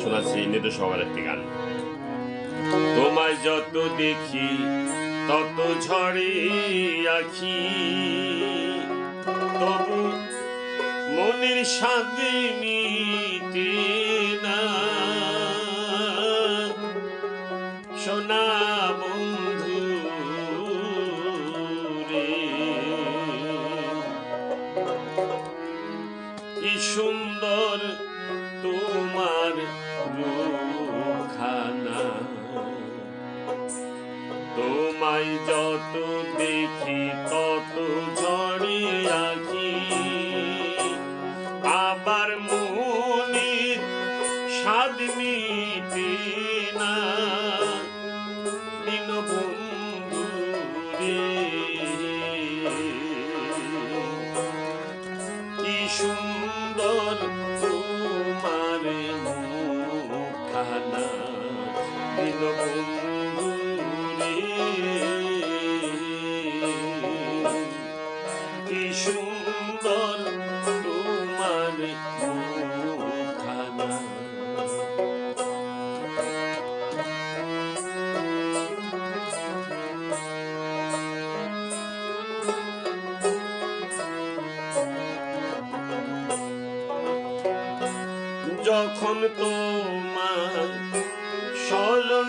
শোনাচ্ছি নিতে সবার একটি গান। তোমায় যত দেখি, তত ঝড়ে আখি। তবু মনের সাথে মিটে তোমায় যত দেখি তত ঝড়ে আঁকি। আবার মনের স্বাদ মিটে না। সুন্দর সুন্দর তোমার মুখানা যখন তোমার স্মরণ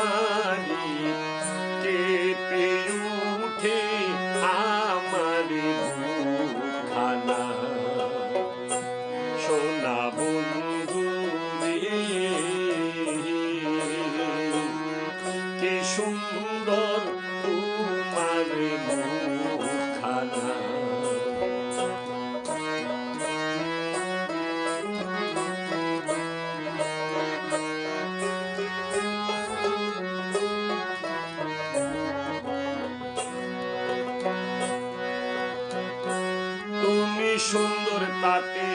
বাড়ি কেঁপে উঠে আমার কি সুন্দর সুন্দর তাতে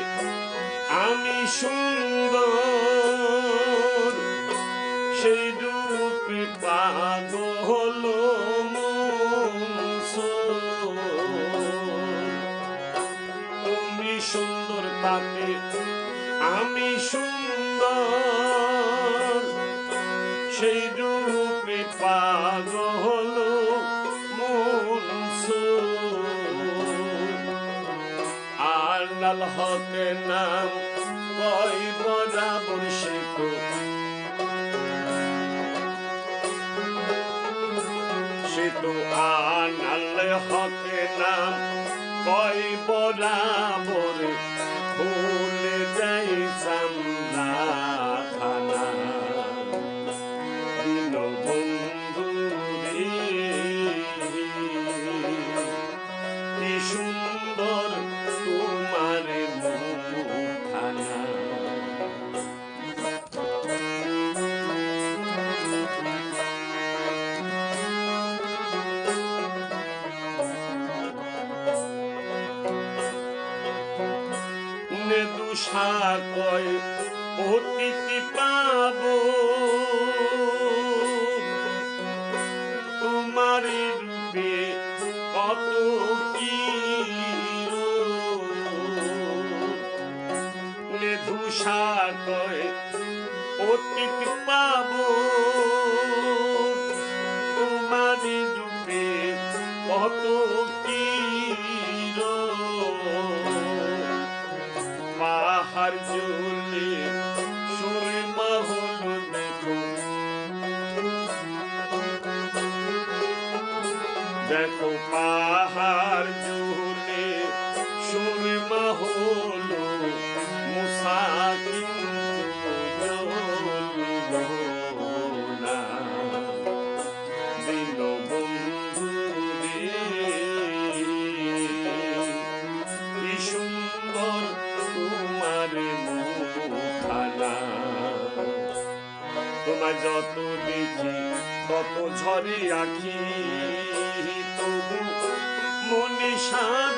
আমি সুন্দর সেই রূপে পাগল মনসর। তুমি সুন্দর তাতে আমি সুন্দর সেই আর হক নাম বই বরাবর সে সেতু আনাল হক নাম কই বরাবর ভুলে নেদুষা কয় অতিথি পাব। তোমার রূপে কত কি নেধুষা কয় অতিথি পাব। তার চুলে সুরমা হলুদ দেখো পাহাড় জুলে সুরমা হলো মুসা। যত দেখি তত ঝরে রাখি তবু মনে স্বাদ